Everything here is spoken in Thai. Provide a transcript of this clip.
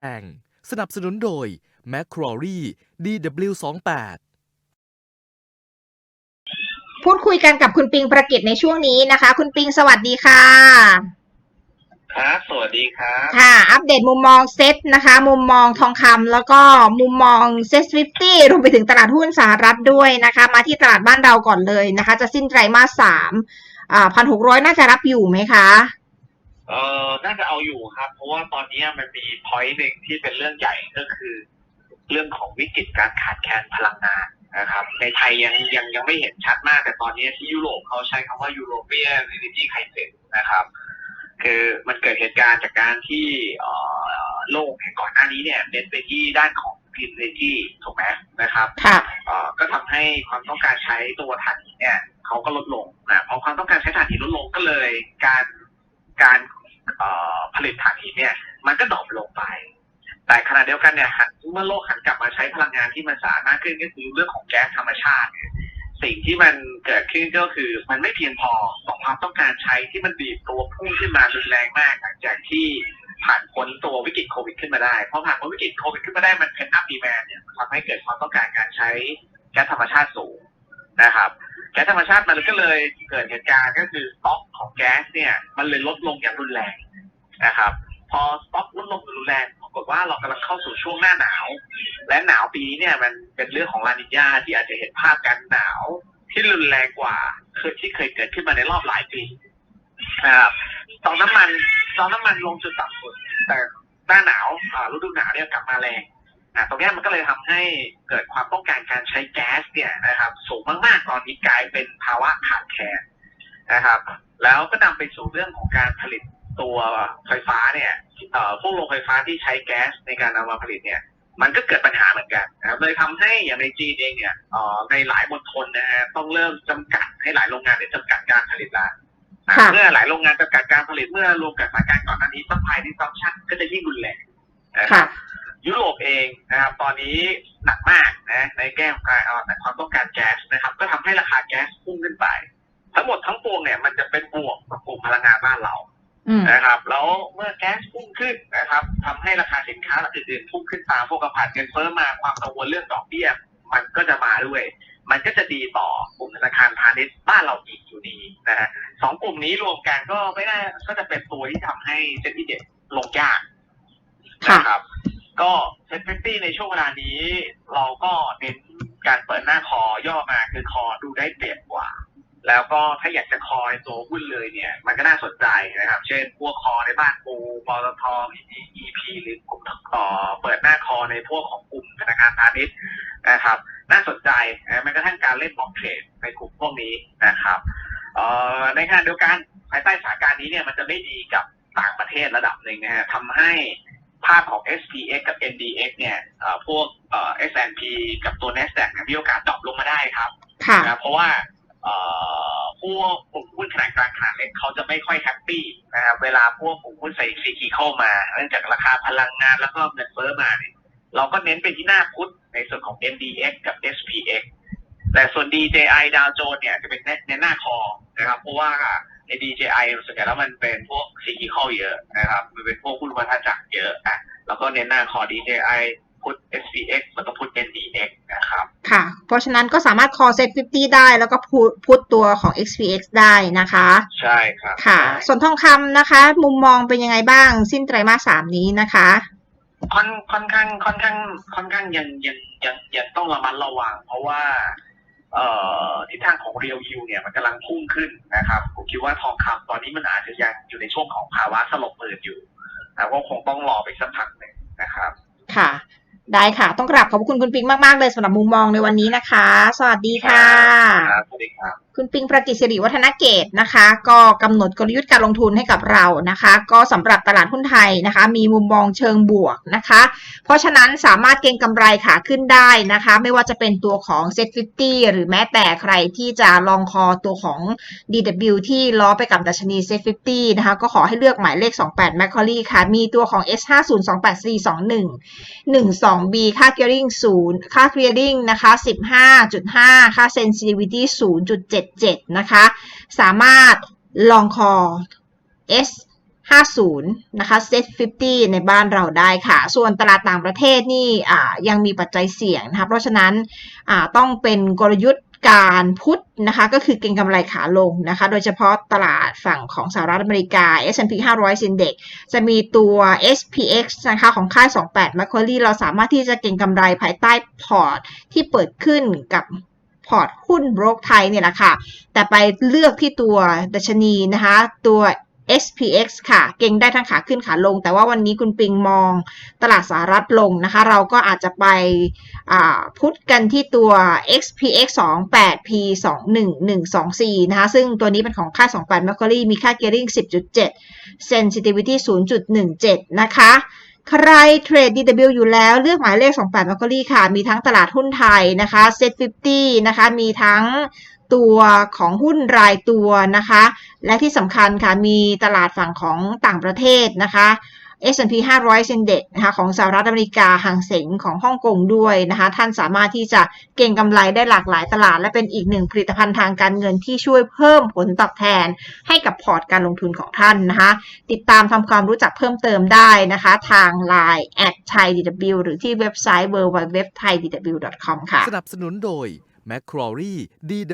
แองสนับสนุนโดย m c q u a r e DW28 พูดคุยกันกับคุณปิงประกิตในช่วงนี้นะคะ คุณปิงสวัสดีค่ะ ครับ สวัสดีครับ ค่ะ อัปเดตมุมมองเซ็ตนะคะ มุมมองทองคำแล้วก็มุมมองเซ็ตฟิฟตี้รวมไปถึงตลาดหุ้นสหรัฐด้วยนะคะ มาที่ตลาดบ้านเราก่อนเลยนะคะ จะสิ้นไตรมาสสามอ่าพันหกร้อยน่าจะรับอยู่ไหมคะ เอ่อน่าจะเอาอยู่ครับ เพราะว่าตอนนี้มันมีพอยต์หนึ่งที่เป็นเรื่องใหญ่ก็คือ เรื่องของวิกฤตการขาดแคลนพลังงานนะครับ ในไทยยังยังยังไม่เห็นชัดมาก แต่ตอนนี้ที่ยุโรปเขาใช้คำว่า European Energy Crisis นะครับ คือมันเกิดเหตุการณ์จากการที่เอ่อโลกในก่อนหน้านี้เนี่ยเน้นไปที่ด้านของ Green Energy ถูกไหมนะครับค่ะเอ่อก็ทำให้ความต้องการใช้ตัวถ่านหินเนี่ยเขาก็ลดลงนะพอความต้องการใช้ถ่านหินลดลงก็เลยการการเอ่อ ผลิตถ่านหินเนี่ย มันก็ดรอปลงไป แต่ขณะเดียวกันเนี่ยเมื่อโลกหันกลับมาใช้พลังงานที่มันสะอาดมากขึ้นก็คือเรื่องของแก๊สธรรมชาติ สิ่งที่มันเกิดขึ้นก็คือมันไม่เพียงพอต่อความต้องการใช้ที่มันดีดตัวพุ่งขึ้นมารุนแรงมากหลังจากที่ผ่านพ้นตัววิกฤตโควิดขึ้นมาได้ เพอผ่านพ้นวิกฤตโควิดขึ้นมาได้มันเพนอัพดีแมนเนี่ยทำให้เกิดความต้องการการใช้แก๊สธรรมชาติสูงนะครับแก๊สธรรมชาติมันก็เลยเกิดเหตุการณ์ก็คือสต็อกของแก๊สเนี่ย มันเลยลดลงอย่างรุนแรง นะครับ พอสต็อกลดลงอย่างรุนแรงปรากฏว่าเรากำลังเข้าสู่ช่วงหน้าหนาว และหนาวปีนี้เนี่ยมันเป็นเรื่องของลานิญาที่อาจจะเห็นภาพการหนาว ที่รุนแรงกว่าเคยที่เคยเกิดขึ้นมาในรอบหลายปีนะครับตอนน้ำมันตอนน้ำมันลงจุดต่ำสุดแต่หน้าหนาวอ่าฤดูหนาวเนี่ยกลับมาแรงอะตรงนี้มันก็เลยทำให้เกิดความต้องการการใช้แก๊สเนี่ยนะครับ สูงมากๆ ตอนนี้กลายเป็นภาวะขาดแคลนนะครับ แล้วก็นำไปสู่เรื่องของการผลิต ตัวไฟฟ้าเนี่ยเอ่อพวกโรงไฟฟ้าที่ใช้แก๊สในการนำมาผลิตเนี่ย มันก็เกิดปัญหาเหมือนกันนะครับเลยทำให้อย่างในจีนเองเนี่ยเอ่อในหลายมณฑลนะฮะต้องเริ่มจำกัดให้หลายโรงงานได้จำกัดการผลิตละอะค่ะเมื่อหลายโรงงานจำกัดการผลิตเมื่อรวมกับสถานการณ์ก่อนหน้านี้ซัพพลายดิซัมชันก็จะยิ่งรุนแรงนะคค่ะรับยุโรปเองนะครับ ตอนนี้หนักมากนะในแง่ของการเอาแต่ความต้องการแก๊สนะครับ ก็ทำให้ราคาแก๊สพุ่งขึ้นไป ทั้งหมดทั้งปวงเนี่ยมันจะเป็นบวกกับกลุ่มพลังงานบ้านเราอืม นะครับ แล้วเมื่อแก๊สพุ่งขึ้นนะครับทำให้ราคาสินค้าอื่นๆพุ่งขึ้นตามพวกกระผ่านเงินเฟ้อมาความกังวลเรื่องดอกเบี้ยมันก็จะมาด้วย มันก็จะดีต่อกลุ่มธนาคารพาณิชย์บ้านเราอีกอยู่ดีนะฮะสองกลุ่มนี้รวมกันก็ไม่ได้ก็จะเป็นตัวที่ทำให้เซ็นดีเด็ดลงยากค่ะนะครับ ก็เซ็นฟิฟตี้ในช่วงเวลานี้ เราก็เน้นการเปิดหน้าคอย่อมาคือคอดูได้เปรียบกว่า แล้วก็ถ้าอยากจะคอยตัวหุ้นเลยเนี่ย มันก็น่าสนใจนะครับ เช่นพวกคอในบ้านปูปตท EP หรือกลุ่มต่อเปิดหน้าคอในพวกของกลุ่มธนาคารพาณิชย์นะครับ น่าสนใจนะแม้กระทั่งการเล่นบล็อกเทรดในกลุ่มพวกนี้นะครับเอ่อในขณะเดียวกันภายใต้สถานการณ์นี้เนี่ยมันจะไม่ดีกับต่างประเทศระดับหนึ่งนะฮะทำให้ภาพของ SPX กับ NDX เนี่ยเอ่อพวกเอ่อ S&P กับตัว NASDAQ เนี่ยมีโอกาสดรอปลงมาได้ครับค่ะนะเพราะว่าเอ่อ พวกกลุ่มหุ้นขนาดกลางขนาดเล็กเขาจะไม่ค่อยแฮปปี้นะครับเวลาพวกกลุ่มหุ้นใส่ซีคีเข้ามาเนื่องจากราคาพลังงานแล้วก็เงินเฟ้อมาเนี่ยเราก็เน้นไปที่หน้าพุทธในส่วนของ MDX กับ SPX แต่ส่วน DJI ดาวโจนเนี่ยจะเป็นเน้นหน้าคอนะครับเพราะว่าใน DJI ส่วนใหญ่แล้วมันเป็นพวกซีคีเข้าเยอะนะครับมันเป็นพวกหุ้นวัฏจักรเยอะอะแล้วก็เน้นหน้าคอ DJI พุทธ SP แล้วก็พุทธ NDX นะ ครับค่ะ เพราะฉะนั้นก็สามารถคอเซ็ตฟิฟตี้ได้ แล้วก็พูดพูดตัวของ XPX ได้นะคะ ใช่ครับค่ะใช่ส่วนทองคำนะคะ มุมมองเป็นยังไงบ้าง สิ้นไตรมาสสามนี้นะคะค่อนค่อนข้างค่อนข้างค่อนข้างยังยังยังยังต้องระมัดระวัง เพราะว่า เอ่อทิศทางของเรียวยูเนี่ยมันกำลังพุ่งขึ้นนะครับ ผมคิดว่าทองคำตอนนี้มันอาจจะยังอยู่ในช่วงของภาวะสลบเปิดอยู่นะก็คงต้องรอไปสักพักหนึ่งนะครับ ค่ะ ได้ค่ะ ต้องกราบขอบคุณคุณปิ๊งมาก ๆ เลยสำหรับมุมมองในวันนี้นะคะ สวัสดีค่ะ สวัสดีครับ คุณปิงประกิตสิริวัฒนเกตนะคะ ก็กำหนดกลยุทธ์การลงทุนให้กับเรานะคะ ก็สำหรับตลาดหุ้นไทยนะคะ มีมุมมองเชิงบวกนะคะ เพราะฉะนั้นสามารถเก็งกำไรขาขึ้นได้นะคะ ไม่ว่าจะเป็นตัวของ Set 50หรือแม้แต่ใครที่จะลองคอตัวของ DW ที่ล้อไปกับดัชนี Set 50นะคะ ก็ขอให้เลือกหมายเลข 28 m c q u a r i e ค่ะ มีตัวของ S502841 12B ค่า clearing 0ค่า clearing นะคะ 15.5 ค่า sensitivity 0.77 นะคะ สามารถลองคอ S 50 นะคะ Set 50 ในบ้านเราได้ค่ะ ส่วนตลาดต่างประเทศนี่ยังมีปัจจัยเสี่ยงนะคะเพราะฉะนั้นต้องเป็นกลยุทธ์การพุทธนะคะ ก็คือเก็งกำไรขาลงนะคะ โดยเฉพาะตลาดฝั่งของสหรัฐอเมริกา S&P 500 Index จะมีตัว SPX นะคะของค่าย 28 Macquarie เราสามารถที่จะเก็งกำไรภายใต้พอร์ตที่เปิดขึ้นกับ พอร์ตหุ้นโบรกไทยเนี่ยแหละค่ะ แต่ไปเลือกที่ตัวดัชนีนะคะ ตัว SPX ค่ะ เก่งได้ทั้งขาขึ้นขาลง แต่ว่าวันนี้คุณปิงมองตลาดสหรัฐลงนะคะ เราก็อาจจะไปพุทธกันที่ตัว XPX 28 P 21124 นะคะ ซึ่งตัวนี้เป็นของค่า 28 Mercury มีค่า gearing 10.7 sensitivity 0.17 นะคะ ใครเทรด DW อยู่แล้วเลือกหมายเลข 28 Mercury ค่ะ มีทั้งตลาดหุ้นไทยนะคะ Set 50 นะคะ มีทั้งตัวของหุ้นรายตัวนะคะ และที่สำคัญค่ะ มีตลาดฝั่งของต่างประเทศนะคะ S&P 500 Index นะคะของสหรัฐอเมริกาห่างเสงของฮ่องกงด้วยนะคะ ท่านสามารถที่จะเก่งกำไรได้หลากหลายตลาด และเป็นอีกหนึ่งผลิตภัณฑ์ทางการเงินที่ช่วยเพิ่มผลตอบแทนให้กับพอร์ตการลงทุนของท่านนะคะ ติดตามทำความรู้จักเพิ่มเติมได้นะคะ ทาง Line at thaidw หรือที่เว็บไซต์ www.thaidw.com ค่ะ สนับสนุนโดย Macquarie DW